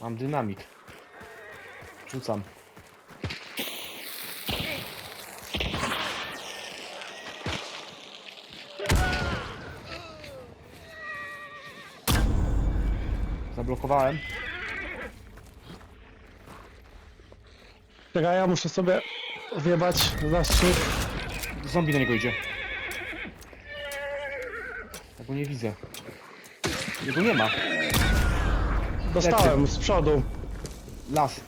Mam dynamit. Rzucam. Zablokowałem. Czekaj, ja muszę sobie wjebać zastrzyk. Zombie na niego idzie. Ja go nie widzę. Jego nie ma. Dostałem z przodu. Las.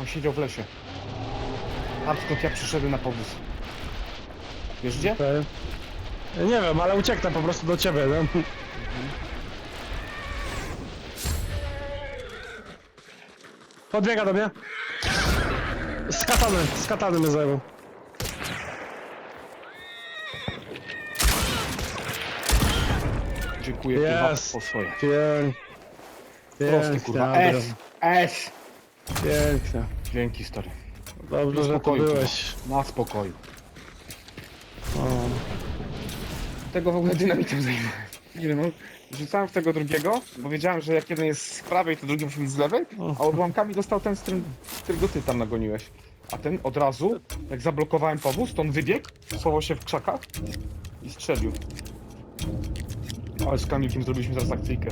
On siedział w lesie. Tam skąd ja przyszedłem na powóz. Wiesz gdzie? Okej. Ja Nie wiem, ale ucieknę po prostu do ciebie, nie? Podbiega do mnie. Z katany, z katany mnie zajmą. Dziękuję kurwa Jest. po swoje. Prosty Pięknie, kurwa. Adrian. S. S. Pięknie. Dzięki stary. Dobrze, że tu byłeś. Na spokoju. O. Tego w ogóle dynamitem zajmę. Nie wiem, no, rzucałem w tego drugiego, bo wiedziałem, że jak jeden jest z prawej, to drugi musi być z lewej, a odłamkami dostał ten, z którym, którego ty tam nagoniłeś. A ten od razu, jak zablokowałem powóz, to on wybiegł, schował się w krzakach i strzelił. Ale z Kamilkiem zrobiliśmy teraz akcyjkę.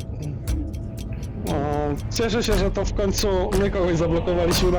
Cieszę się, że to w końcu my kogoś zablokowaliśmy na